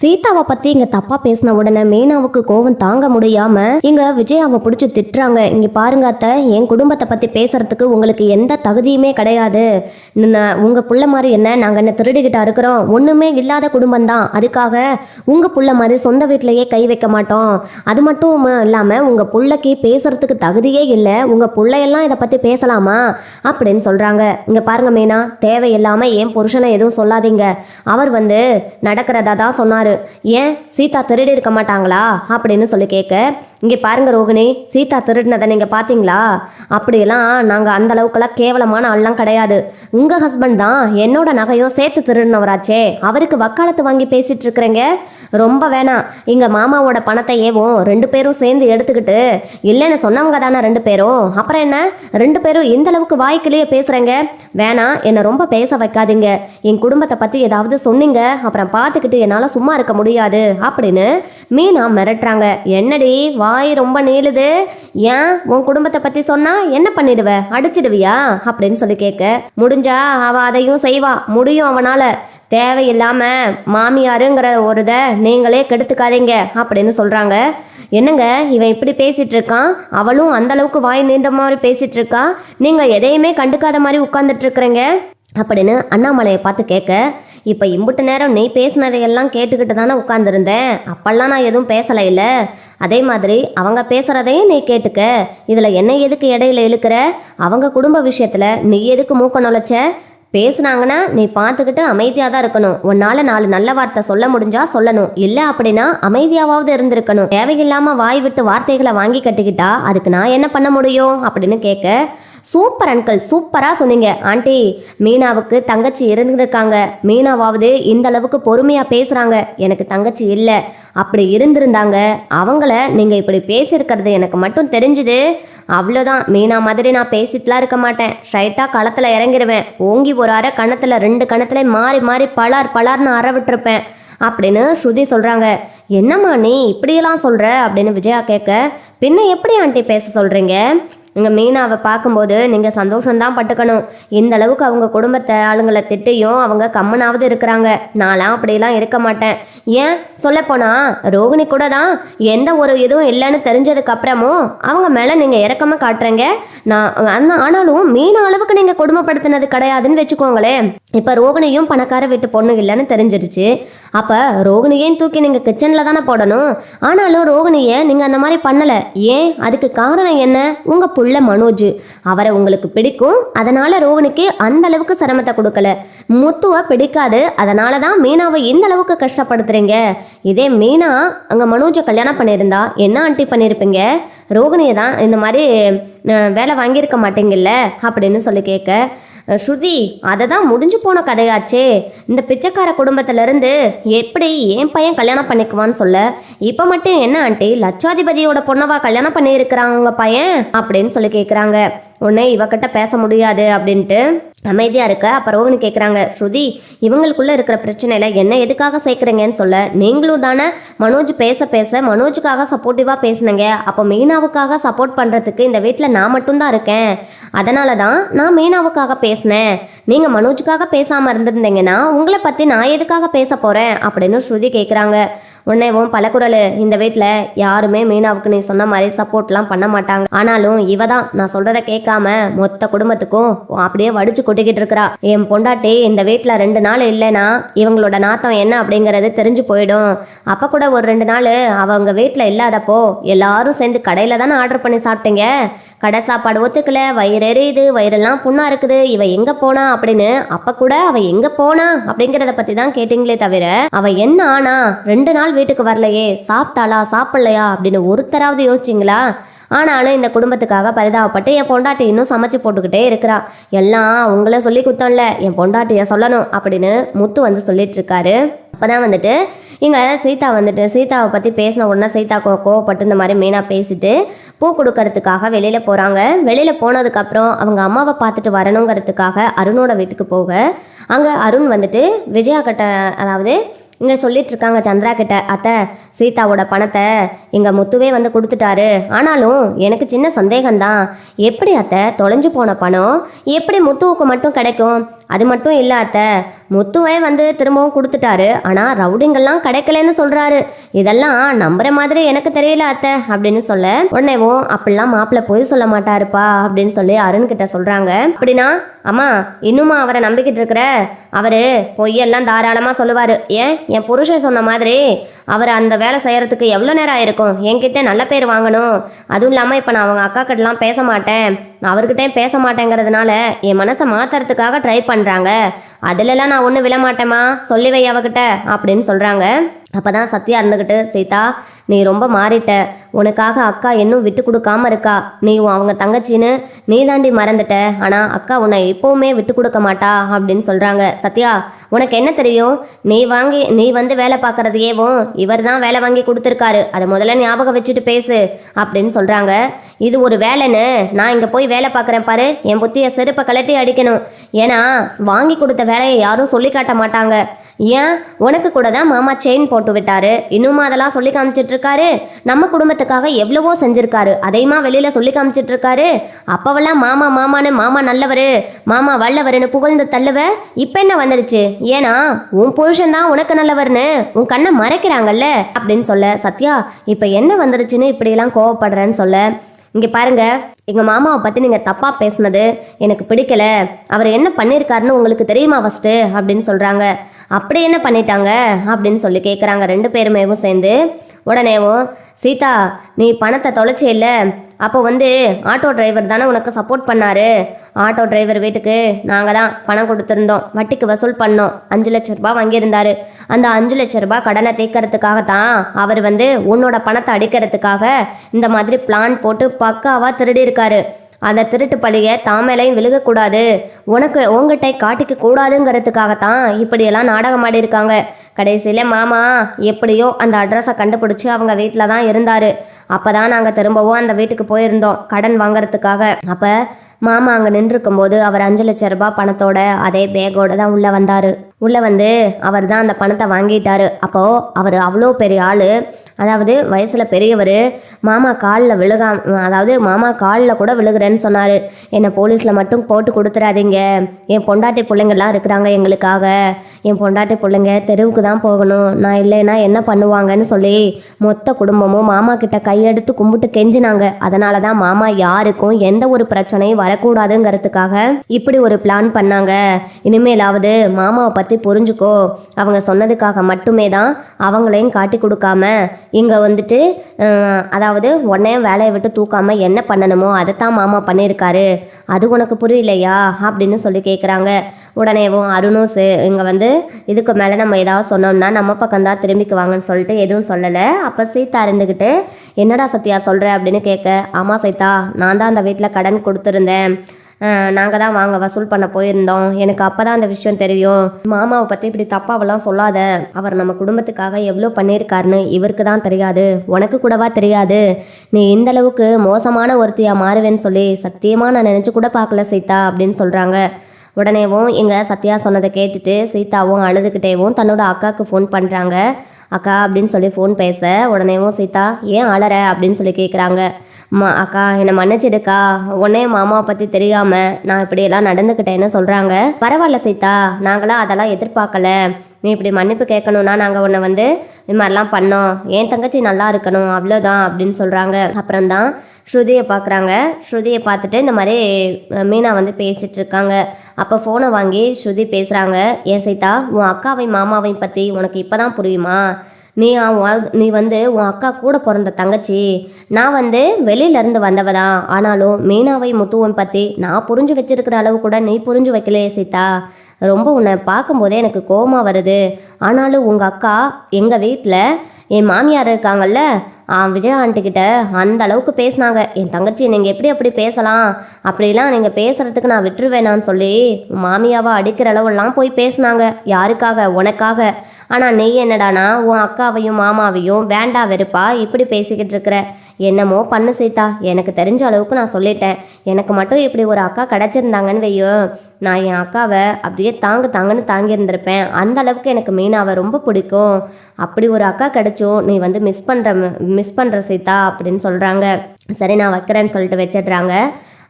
சீதாவை பத்தி இங்க தப்பா பேசின உடனே மீனாவுக்கு கோவம் தாங்க முடியாம இங்க விஜயாவை பிடிச்சி திட்டுறாங்க. இங்க பாருங்க அத்தை என் குடும்பத்தை பத்தி பேசுறதுக்கு உங்களுக்கு எந்த தகுதியுமே கிடையாது. உங்க புள்ள மாதிரி என்ன? நாங்க என்ன திருடிக்கிட்டா இருக்கிறோம்? ஒண்ணுமே இல்லாத குடும்பம் தான். அதுக்காக உங்க புள்ள மாதிரி சொந்த வீட்டிலேயே கை வைக்க மாட்டோம். அது மட்டும் இல்லாம உங்க புள்ளைக்கு பேசுறதுக்கு தகுதியே இல்லை. உங்க பிள்ளையெல்லாம் இதை பத்தி பேசலாமா? அப்படின்னு சொல்றாங்க. இங்க பாருங்க மீனா தேவையில்லாம என் புருஷனை எதுவும் சொல்லாதீங்க. அவர் வந்து நடக்கிறதா தான் சொன்னாரு. ஏன் சீதா திருடி இருக்க மாட்டாங்களா? அப்படின்னு சொல்லி கேட்க இங்கே பாருங்க ரோகிணி சீதா திருடினதை நீங்கள் பார்த்தீங்களா அப்படியெல்லாம் நாங்கள் அந்த அளவுக்குலாம் கேவலமான ஆள்லாம் கிடையாது. உங்கள் ஹஸ்பண்ட் தான் என்னோட நகையோ சேர்த்து திருடினவராச்சே. அவருக்கு வக்காலத்து வாங்கி பேசிட்டு இருக்கிறேங்க. ரொம்ப வேணாம். எங்கள் மாமாவோட பணத்தை ஏவும் ரெண்டு பேரும் சேர்ந்து எடுத்துக்கிட்டு இல்லைன்னு சொன்னவங்க தானே ரெண்டு பேரும். அப்புறம் என்ன? ரெண்டு பேரும் இந்த அளவுக்கு வாய்க்கிலேயே பேசுகிறேங்க வேணாம் என்னை ரொம்ப பேச வைக்காதீங்க. என் குடும்பத்தை பற்றி ஏதாவது சொன்னீங்க அப்புறம் பார்த்துக்கிட்டு என்னால் சும்மா இருக்க முடியாது அப்படின்னு மீனா மிரட்டுறாங்க. என்னடி வாய் ரொம்ப நீளுது? ஏன்? உன் குடும்பத்தை பற்றி சொன்னால் என்ன பண்ணிடுவ? அடிச்சிடுவியா? அப்படின்னு சொல்லி கேட்க முடிஞ்சா அவ அதையும் செய்வா. முடியும் அவனால. தேவையில்லாமல் மாமியாருங்கிற ஒரு இதை நீங்களே கெடுத்துக்காதீங்க அப்படின்னு சொல்கிறாங்க என்னங்க இவன் இப்படி பேசிகிட்டு இருக்கான் அவளும் அந்தளவுக்கு வாய் நீண்ட மாதிரி பேசிகிட்டு இருக்கா நீங்கள் எதையுமே கண்டுக்காத மாதிரி உட்காந்துட்ருக்குறீங்க அப்படின்னு அண்ணாமலையை பார்த்து கேட்க இப்போ இம்புட்டு நேரம் நீ பேசினதையெல்லாம் கேட்டுக்கிட்டு தானே உட்காந்துருந்தேன் அப்பெல்லாம் நான் எதுவும் பேசலை இல்லை. அதே மாதிரி அவங்க பேசுகிறதையும் நீ கேட்டுக்க. இதில் என்ன எதுக்கு இடையில இழுக்கிற? அவங்க குடும்ப விஷயத்தில் நீ எதுக்கு மூக்க நுழைச்ச? பேசுனாங்கன்னா நீ பார்த்துக்கிட்டு அமைதியாக தான் இருக்கணும். உன்னால் நாலு நல்ல வார்த்தை சொல்ல முடிஞ்சா சொல்லணும். இல்லை அப்படின்னா அமைதியாவது இருந்திருக்கணும். தேவையில்லாமல் வாய் விட்டு வார்த்தைகளை வாங்கி கட்டிக்கிட்டா அதுக்கு நான் என்ன பண்ண முடியும்? அப்படின்னு கேட்க சூப்பர் அங்கிள் சூப்பராக சொன்னீங்க. ஆண்டி மீனாவுக்கு தங்கச்சி இருந்திருக்காங்க. மீனாவாவது இந்த அளவுக்கு பொறுமையாக பேசுகிறாங்க எனக்கு தங்கச்சி இல்லை. அப்படி இருந்திருந்தாங்க. அவங்கள நீங்கள் இப்படி பேசியிருக்கிறது எனக்கு மட்டும் தெரிஞ்சுது. அவ்வளோதான். மீனா மாதிரி நான் பேசிட்டுலாம் இருக்க மாட்டேன். ஸ்ட்ரைட்டாக களத்தில் இறங்கிடுவேன் ஓங்கி ஒரு அரை கணத்தில் ரெண்டு கணத்துல மாறி மாறி பலார் பலார்னு அற விட்டுருப்பேன். அப்படின்னு ஸ்ருதி சொல்கிறாங்க என்னம்மா நீ இப்படியெல்லாம் சொல்கிற அப்படின்னு விஜயா கேட்க பின்ன எப்படி ஆண்டி பேச சொல்கிறீங்க நீங்கள் மீனாவை பார்க்கும்போது நீங்கள் சந்தோஷம்தான் பட்டுக்கணும். இந்த அளவுக்கு அவங்க குடும்பத்தை ஆளுங்களை திட்டியும் அவங்க கம்மனாவது இருக்கிறாங்க. நான்லாம் அப்படிலாம் இருக்க மாட்டேன். ஏன்? சொல்லப்போனால் ரோகிணி கூட தான் எந்த ஒரு இதுவும் இல்லைன்னு தெரிஞ்சதுக்கு அப்புறமும் அவங்க மேலே நீங்கள் இறக்கமாக காட்டுறீங்க. நான் அந்த ஆனாலும் மீன அளவுக்கு நீங்கள் கொடுமைப்படுத்தினது கிடையாதுன்னு வச்சுக்கோங்களேன். இப்போ ரோகிணியும் பணக்கார வீட்டு பொண்ணு இல்லைன்னு தெரிஞ்சிருச்சு அப்போ ரோகிணியையும் தூக்கி நீங்கள் கிச்சனில் தானே போடணும். ஆனாலும் ரோகிணியை நீங்கள் அந்த மாதிரி பண்ணலை. ஏன்? அதுக்கு காரணம் என்ன? உங்கள் புள்ள மனோஜ். அவரை உங்களுக்கு பிடிக்கும். அதனால் ரோகிணிக்கு அந்த அளவுக்கு சிரமத்தை கொடுக்கல. முத்துவை பிடிக்காது. அதனால தான் மீனாவை இந்த அளவுக்கு கஷ்டப்படுத்துறீங்க. இதே மீனா அங்கே மனோஜை கல்யாணம் பண்ணியிருந்தா என்ன ஆண்டி பண்ணியிருப்பீங்க? ரோகிணியை தான் இந்த மாதிரி வேலை வாங்கியிருக்க மாட்டீங்கல்ல? அப்படின்னு சொல்லி கேட்க ஸ்ருதி அதை தான் முடிஞ்சு போன கதையாச்சே. இந்த பிச்சைக்கார குடும்பத்திலேருந்து எப்படி என் பையன் கல்யாணம் பண்ணிக்குவான்னு சொல்ல? இப்போ மட்டும் என்ன ஆண்டி லட்சாதிபதியோட பொண்ணவா கல்யாணம் பண்ணியிருக்கிறாங்க பையன்? அப்படின்னு சொல்லி கேட்குறாங்க உடனே இவகிட்ட பேச முடியாது அப்படின்ட்டு. அமைதியாக இருக்க. அப்போ ரோகிணி கேட்குறாங்க ஸ்ருதி இவங்களுக்குள்ளே இருக்கிற பிரச்சனையில் என்ன எதுக்காக சேர்க்குறீங்கன்னு சொல்ல. நீங்களும் தானே மனோஜ் பேச பேச மனோஜுக்காக சப்போர்ட்டிவாக பேசுனீங்க. அப்போ மீனாவுக்காக சப்போர்ட் பண்ணுறதுக்கு இந்த வீட்டில் நான் மட்டும்தான் இருக்கேன். அதனால தான் நான் மீனாவுக்காக பேசினேன். நீங்கள் மனோஜுக்காக பேசாமல் இருந்திருந்தீங்கன்னா உங்களை பற்றி நான் எதுக்காக பேச போகிறேன் அப்படின்னு ஸ்ருதி கேட்குறாங்க உன்னைவும் பலகுரல் இந்த வீட்டில் யாருமே மீனாவுக்கு நீ சொன்ன மாதிரி சப்போர்ட்லாம் பண்ண மாட்டாங்க. ஆனாலும் இவ தான் நான் சொல்கிறத கேட்காம மொத்த குடும்பத்துக்கும் அப்படியே வடிச்சு கொட்டிக்கிட்டு இருக்கிறா. என் பொண்டாட்டி இந்த வீட்டில் ரெண்டு நாள் இல்லைன்னா இவங்களோட நாத்தம் என்ன அப்படிங்கிறது தெரிஞ்சு போயிடும். அப்போ கூட ஒரு ரெண்டு நாள் அவங்க வீட்டில் இல்லாதப்போ எல்லாரும் சேர்ந்து கடையில் தானே ஆர்டர் பண்ணி சாப்பிட்டீங்க? கடை சாப்பாடு ஒத்துக்கல வயிறு எரியுது வயிறெல்லாம் புண்ணா இருக்குது. இவ எங்க போனா அப்படின்னு அப்ப கூட அவ எங்க போனா அப்படிங்கறத பத்தி தான் கேட்டீங்களே தவிர அவ என்ன ஆனா ரெண்டு நாள் வீட்டுக்கு வரலையே சாப்பிட்டாளா சாப்பிடலையா அப்படின்னு ஒருத்தராவது யோசிச்சிங்களா? ஆனாலும் இந்த குடும்பத்துக்காக பரிதாபப்பட்டு என் பொண்டாட்டி இன்னும் சமைச்சு போட்டுக்கிட்டே இருக்கிறா. எல்லாம் உங்களை சொல்லி குத்தம்ல என் பொண்டாட்டியை சொல்லணும் அப்படின்னு முத்து வந்து சொல்லிட்டு இருக்காரு அப்போதான் வந்துட்டு இங்கே சீதா வந்துட்டு சீதாவை பற்றி பேசின உடனே சீதா கோ கோவப்பட்டு இந்த மாதிரி மெயினாக பேசிட்டு பூ கொடுக்கறதுக்காக வெளியில் போகிறாங்க வெளியில் போனதுக்கப்புறம் அவங்க அம்மாவை பார்த்துட்டு வரணுங்கிறதுக்காக அருணோட வீட்டுக்கு போக அங்கே அருண் வந்துட்டு விஜயா கட்ட அதாவது இங்கே சொல்லிட்டு இருக்காங்க சந்திரா கிட்ட. அத்தை சீதாவோட பணத்தை எங்கள் முத்துவே வந்து கொடுத்துட்டாரு. ஆனாலும் எனக்கு சின்ன சந்தேகம்தான். எப்படி அத்தை தொலைஞ்சு போன பணம்? எப்படி முத்துவுக்கு மட்டும் கிடைக்கும்? அது மட்டும் இல்லை அத்தை. முத்துவே வந்து திரும்பவும் கொடுத்துட்டாரு. ஆனால் ரவுடிங்கெல்லாம் கிடைக்கலன்னு சொல்கிறாரு இதெல்லாம் நம்புற மாதிரி எனக்கு தெரியல அத்தை அப்படின்னு சொல்ல உடனேவும் அப்படிலாம் மாப்பிள்ளை பொய் சொல்ல மாட்டாருப்பா அப்படின்னு சொல்லி அருண் கிட்ட சொல்கிறாங்க அப்படின்னா அம்மா இன்னுமா அவரை நம்பிக்கிட்டு இருக்கிற? அவர் பொய்யெல்லாம் தாராளமாக சொல்லுவார். ஏன்? என் புருஷன் சொன்ன மாதிரி அவர் அந்த வேலை செய்கிறதுக்கு எவ்வளோ நேரம் ஆயிருக்கும்? என்கிட்ட நல்ல பேர் வாங்கணும். அதுவும் இல்லாமல் இப்போ நான் அவங்க அக்கா கிட்டலாம் பேச மாட்டேன். அவர்கிட்டே பேச மாட்டேங்கிறதுனால என் மனசை மாத்துறதுக்காக ட்ரை பண்ணுறாங்க அதுலலாம் நான் ஒன்றும் விழ மாட்டேம்மா. சொல்லி வை அவகிட்ட அப்படின்னு சொல்கிறாங்க அப்போ தான் சத்யா இருந்துக்கிட்டு சீதா நீ ரொம்ப மாறிட்ட. உனக்காக அக்கா இன்னும் விட்டு கொடுக்காம இருக்கா? நீ உன் அவங்க தங்கச்சின்னு நீ தாண்டி மறந்துட்ட. ஆனால் அக்கா உன்னை எப்போவுமே விட்டு கொடுக்க மாட்டா அப்படின்னு சொல்கிறாங்க சத்யா உனக்கு என்ன தெரியும்? நீ வாங்கி நீ வந்து வேலை பார்க்குறதையேவும் இவர் தான் வேலை வாங்கி கொடுத்துருக்காரு. அதை முதல்ல ஞாபகம் வச்சுட்டு பேசு அப்படின்னு சொல்கிறாங்க இது ஒரு வேலைன்னு. நான் இங்கே போய் வேலை பார்க்குறேன் பாரு. என் புத்தியை செருப்பை கலட்டி அடிக்கணும். ஏன்னா வாங்கி கொடுத்த வேலையை யாரும் சொல்லி காட்ட மாட்டாங்க. ஏன்? உனக்கு கூட தான் மாமா செயின் போட்டு விட்டாரு. இன்னுமா அதெல்லாம் சொல்லி காமிச்சிட்டு இருக்காரு நம்ம குடும்பத்துக்காக எவ்வளவோ செஞ்சிருக்காரு. அதையுமா வெளியில சொல்லி காமிச்சிட்டு இருக்காரு அப்பவெல்லாம் மாமா மாமான்னு மாமா நல்லவரு மாமா வல்லவருன்னு புகழ்ந்து தள்ளுவ? இப்ப என்ன வந்துருச்சு? ஏன்னா உன் புருஷன் தான் உனக்கு நல்லவர்னு உன் கண்ணை மறைக்கிறாங்கல்ல? அப்படின்னு சொல்ல சத்யா இப்ப என்ன வந்துருச்சுன்னு இப்படியெல்லாம் கோவப்படுறேன்னு சொல்ல. இங்க பாருங்க எங்கள் மாமாவை பற்றி நீங்கள் தப்பாக பேசுனது எனக்கு பிடிக்கல. அவர் என்ன பண்ணியிருக்காருன்னு உங்களுக்கு தெரியுமா ஃபஸ்ட்டு அப்படின்னு சொல்கிறாங்க அப்படி என்ன பண்ணிட்டாங்க அப்படின்னு சொல்லி கேட்குறாங்க ரெண்டு பேருமேவும் சேர்ந்து. உடனேவும் சீதா நீ பணத்தை தொலைச்சே இல்லை. அப்போ வந்து ஆட்டோ டிரைவர் தானே உனக்கு சப்போர்ட் பண்ணாரு. ஆட்டோ டிரைவர் வீட்டுக்கு நாங்கள் தான் பணம் கொடுத்துருந்தோம். வட்டிக்கு வசூல் பண்ணோம். அஞ்சு லட்ச ரூபாய் வாங்கியிருந்தாரு. அந்த அஞ்சு லட்ச ரூபாய் கடனை தீர்க்கறதுக்காக தான் அவர் வந்து உன்னோட பணத்தை அடிக்கிறதுக்காக இந்த மாதிரி பிளான் போட்டு பக்காவாக திருடி இருக்காரு அந்த திருட்டு பழிய தாமேலையும் விழுகக்கூடாது. உனக்கு உங்ககிட்ட காட்டிக்க கூடாதுங்கிறதுக்காகத்தான் இப்படியெல்லாம் நாடகம் ஆடிருக்காங்க கடைசியில் மாமா எப்படியோ அந்த அட்ரஸை கண்டுபிடிச்சி அவங்க வீட்டில் தான் இருந்தார். அப்போ தான் நாங்கள் திரும்பவும் அந்த வீட்டுக்கு போயிருந்தோம் கடன் வாங்குறதுக்காக. அப்போ மாமா அங்கே நின்றுருக்கும்போது அவர் அஞ்சு லட்ச ரூபாய் பணத்தோட அதே பேக்கோடு தான் உள்ளே வந்தார். உள்ளே வந்து அவர் தான் அந்த பணத்தை வாங்கிட்டாரு. அப்போது அவர் அவ்வளோ பெரிய ஆள். அதாவது வயசில் பெரியவர். மாமா காலில் விழுகா அதாவது மாமா காலில் கூட விழுகிறேன்னு சொன்னார். என்னை போலீஸில் மட்டும் போட்டு கொடுத்துறாதீங்க. என் பொண்டாட்டி பிள்ளைங்கள்லாம் இருக்கிறாங்க எங்களுக்காக. என் பொண்டாட்டி பிள்ளைங்க தெருவுக்கு தான் போகணும். நான் இல்லைன்னா என்ன பண்ணுவாங்கன்னு சொல்லி மொத்த குடும்பமும் மாமா கிட்ட கையெடுத்து கும்பிட்டு கெஞ்சினாங்க. அதனால தான் மாமா யாருக்கும் எந்த ஒரு பிரச்சனையும் வரக்கூடாதுங்கிறதுக்காக இப்படி ஒரு பிளான் பண்ணாங்க. இனிமேலாவது மாமாவை பற்றி புரிஞ்சுக்கோ. அவங்க சொன்னதுக்காக மட்டுமே தான் அவங்களையும் காட்டி கொடுக்காம இங்கே வந்துட்டு அதாவது உடனே வேலையை விட்டு தூக்காம என்ன பண்ணணுமோ அதைத்தான் மாமா பண்ணியிருக்காரு. அது உனக்கு புரியலையா? அப்படின்னு சொல்லி கேட்குறாங்க உடனேவும் அருணும் சே இங்கே வந்து இதுக்கு மேலே நம்ம ஏதாவது சொன்னோம்னா நம்ம பக்கம் தான் திரும்பிக்குவாங்கன்னு சொல்லிட்டு எதுவும் சொல்லலை. அப்போ சீதா இருந்துக்கிட்டு என்னடா சத்யா சொல்கிற அப்படின்னு கேட்க ஆமாம் சீதா நான் தான் அந்த வீட்டில் கடன் கொடுத்துருந்தேன். நாங்கள் தான் வாங்க வசூல் பண்ண போயிருந்தோம். எனக்கு அப்போ தான் அந்த விஷயம் தெரியும். மாமாவை பற்றி இப்படி தப்பாவெல்லாம் சொல்லாத. அவர் நம்ம குடும்பத்துக்காக எவ்வளோ பண்ணியிருக்காருன்னு இவருக்கு தான் தெரியாது. உனக்கு கூடவா தெரியாது. நீ இந்த அளவுக்கு மோசமான ஒருத்தியாக மாறுவேன்னு சொல்லி சத்தியமாக நான் நினச்சி கூட பார்க்கல சீதா அப்படின்னு சொல்கிறாங்க உடனேவும் எங்கள் சத்யா சொன்னதை கேட்டுட்டு சீதாவும் அழுதுகிட்டேவும் தன்னோட அக்காவுக்கு ஃபோன் பண்ணுறாங்க அக்கா அப்படின்னு சொல்லி ஃபோன் பேச உடனேவும் சீதா ஏன் அழற அப்படின்னு சொல்லி கேட்குறாங்க மா அக்கா என்னை மன்னிச்சிடுக்கா. உன்னே மாமாவை பற்றி தெரியாமல் நான் இப்படியெல்லாம் நடந்துக்கிட்டேன்னு சொல்கிறாங்க பரவாயில்ல சீதா. நாங்களாம் அதெல்லாம் எதிர்பார்க்கல. நீ இப்படி மன்னிப்பு கேட்கணும்னா நாங்கள் உன்னை வந்து இது மாதிரிலாம் பண்ணோம். என் தங்கச்சி நல்லா இருக்கணும் அவ்வளோதான் அப்படின்னு சொல்கிறாங்க அப்புறம்தான் ஸ்ருதியை பார்க்குறாங்க. ஸ்ருதியை பார்த்துட்டு இந்த மாதிரி மீனா வந்து பேசிகிட்ருக்காங்க இருக்காங்க அப்போ ஃபோனை வாங்கி ஸ்ருதி பேசுகிறாங்க ஏன் சீதா உன் அக்காவையும் மாமாவையும் பற்றி உனக்கு இப்போ தான் புரியுமா? நீ அவன் வாழ்- நீ வந்து உன் அக்கா கூட பிறந்த தங்கச்சி. நான் வந்து வெளியிலேருந்து வந்தவ தான் ஆனாலும் மீனாவை முத்துவன் பற்றி நான் புரிஞ்சு வச்சிருக்கிற அளவு கூட நீ புரிஞ்சு வைக்கலையே சீதா. ரொம்ப உன்னை பார்க்கும்போதே எனக்கு கோவமா வருது. ஆனாலும் உங்கள் அக்கா எங்கள் வீட்டில் என் மாமியார் இருக்காங்கல்ல விஜய் விஜயா அந்த அளவுக்கு பேசினாங்க. என் தங்கச்சி நீங்கள் எப்படி அப்படி பேசலாம்? அப்படிலாம் நீங்கள் பேசுறதுக்கு நான் விட்டுருவேனான்னு சொல்லி மாமியாவை அடிக்கிற அளவுலாம் போய் பேசினாங்க. யாருக்காக? உனக்காக. ஆனால் நீ என்னடானா உன் அக்காவையும் மாமாவையும் வேண்டா வெறுப்பா இப்படி பேசிக்கிட்டு இருக்கிற. என்னமோ பண்ணு சீதா. எனக்கு தெரிஞ்ச அளவுக்கு நான் சொல்லிட்டேன். எனக்கு மட்டும் இப்படி ஒரு அக்கா கிடச்சிருந்தாங்கன்னு வையோ நான் என் அக்காவை அப்படியே தாங்கு தாங்கன்னு தாங்கியிருந்திருப்பேன். அந்த அளவுக்கு எனக்கு மீனாவை ரொம்ப பிடிக்கும். அப்படி ஒரு அக்கா கிடைச்சும் நீ வந்து மிஸ் பண்ணுற மிஸ் பண்ணுற சீதா அப்படின்னு சொல்கிறாங்க சரி நான் வைக்கிறேன்னு சொல்லிட்டு வச்சிடுறாங்க.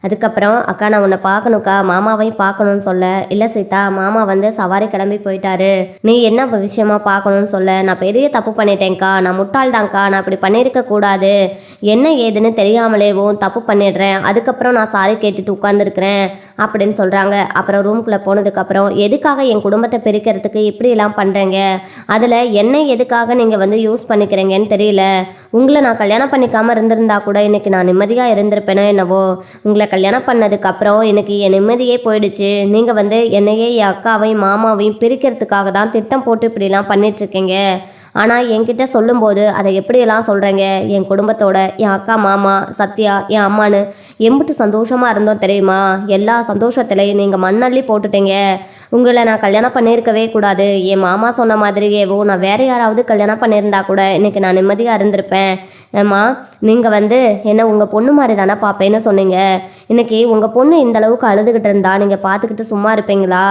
அதுக்கப்புறம் அக்கா நான் உன்னை பார்க்கணுக்கா மாமாவையும் பார்க்கணும்னு சொல்ல. இல்லை சீதா மாமா வந்து சவாரி கிளம்பி போயிட்டாரு. நீ என்ன விஷயமா பார்க்கணும்னு சொல்ல? நான் பெரிய தப்பு பண்ணிட்டேன்க்கா. நான் முட்டாள்தான்க்கா. நான் அப்படி பண்ணியிருக்க கூடாது. என்ன ஏதுன்னு தெரியாமலேவும் தப்பு பண்ணிடுறேன். அதுக்கப்புறம் நான் சாரி கேட்டுட்டு உட்காந்துருக்கிறேன் அப்படின்னு சொல்கிறாங்க அப்புறம் ரூம்குள்ளே போனதுக்கப்புறம் எதுக்காக என் குடும்பத்தை பிரிக்கிறதுக்கு இப்படியெல்லாம் பண்ணுறேங்க அதில் என்ன எதுக்காக நீங்கள் வந்து யூஸ் பண்ணிக்கிறீங்கன்னு தெரியல. உங்களை நான் கல்யாணம் பண்ணிக்காமல் இருந்திருந்தா கூட இன்னைக்கு நான் நிம்மதியாக இருந்திருப்பேனோ என்னவோ? உங்களை கல்யாணம் பண்ணதுக்கப்புறம் எனக்கு என் நிம்மதியே போயிடுச்சு. நீங்கள் வந்து என்னையே என் அக்காவையும் மாமாவையும் பிரிக்கிறதுக்காக தான் திட்டம் போட்டு இப்படிலாம் பண்ணிட்டுருக்கீங்க. ஆனால் என்கிட்ட சொல்லும்போது அதை எப்படியெல்லாம் சொல்கிறேங்க என் குடும்பத்தோட என் அக்கா மாமா சத்யா என் அம்மானு எம்பிட்டு சந்தோஷமாக இருந்தோம் தெரியுமா? எல்லா சந்தோஷத்துலையும் நீங்கள் மண்ணள்ளி போட்டுட்டீங்க. உங்களை நான் கல்யாணம் பண்ணியிருக்கவே கூடாது. என் மாமா சொன்ன மாதிரியேவோ நான் வேற யாராவது கல்யாணம் பண்ணியிருந்தா கூட இன்றைக்கி நான் நிம்மதியாக இருந்திருப்பேன். ஏம்மா நீங்கள் வந்து என்ன உங்கள் பொண்ணு மாதிரி தானே பார்ப்பேன்னு சொன்னீங்க. இன்னைக்கு உங்கள் பொண்ணு இந்த அளவுக்கு அழுதுகிட்டு இருந்தா நீங்கள் பார்த்துக்கிட்டு சும்மா இருப்பீங்களா?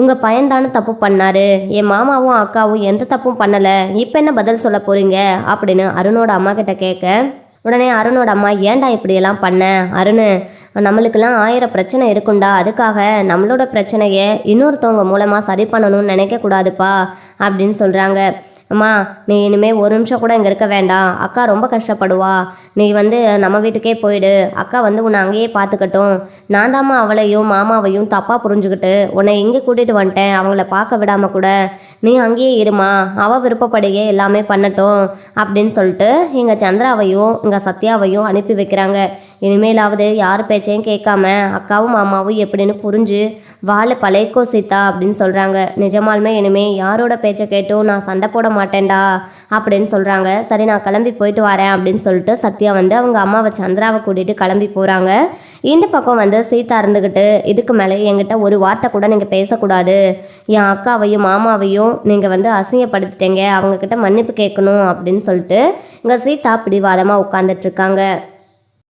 உங்கள் பையன் தானே தப்பு பண்ணாரு. என் மாமாவும் அக்காவும் எந்த தப்பும் பண்ணலை. இப்போ என்ன பதில் சொல்ல போகிறீங்க அப்படின்னு அருணோட அம்மா கிட்ட கேட்க உடனே அருணோட அம்மா ஏன்டா இப்படியெல்லாம் பண்ண? அருண் நம்மளுக்கெல்லாம் ஆயிரம் பிரச்சனை இருக்குண்டா அதுக்காக நம்மளோட பிரச்சனையை இன்னொருத்தவங்க மூலமாக சரி பண்ணணும்னு நினைக்கக்கூடாதுப்பா. அப்படின்னு சொல்கிறாங்க அம்மா நீ இனிமேல் ஒரு நிமிஷம் கூட இங்கே இருக்க வேண்டாம். அக்கா ரொம்ப கஷ்டப்படுவா. நீ வந்து நம்ம வீட்டுக்கே போயிடு. அக்கா வந்து உன்னை அங்கேயே பார்த்துக்கட்டும். நான் தாம்மா அவளையும் மாமாவையும் தப்பாக புரிஞ்சுக்கிட்டு உன்னை இங்கே கூட்டிகிட்டு வந்துட்டேன். அவங்கள பார்க்க விடாமல் கூட நீ அங்கேயே இருமா. அவள் விருப்பப்படியே எல்லாமே பண்ணட்டும் அப்படின்னு சொல்லிட்டு எங்கள் சந்திராவையும் எங்கள் சத்யாவையும் அனுப்பி வைக்கிறாங்க. இனிமேலாவது யார் பேச்சையும் கேட்காம அக்காவும் மாமாவும் எப்படின்னு புரிஞ்சு வாழ பழையக்கோ சீதா அப்படின்னு சொல்கிறாங்க நிஜமாலுமே இனிமே யாரோட பேச்சை கேட்டும் நான் சண்டை போட மாட்டேன்டா அப்படின்னு சொல்கிறாங்க சரி நான் கிளம்பி போயிட்டு வரேன் அப்படின்னு சொல்லிட்டு சத்யா வந்து அவங்க அம்மாவை சந்திராவை கூட்டிகிட்டு கிளம்பி போகிறாங்க இந்த பக்கம் வந்து சீதா இருந்துக்கிட்டு இதுக்கு மேலே என்கிட்ட ஒரு வார்த்தை கூட நீங்கள் பேசக்கூடாது. என் அக்காவையும் மாமாவையும் நீங்கள் வந்து அசிங்கப்படுத்திட்டீங்க. அவங்கக்கிட்ட மன்னிப்பு கேட்கணும் அப்படின்னு சொல்லிட்டு இங்கே சீதா பிடிவாதமாக உட்காந்துட்ருக்காங்க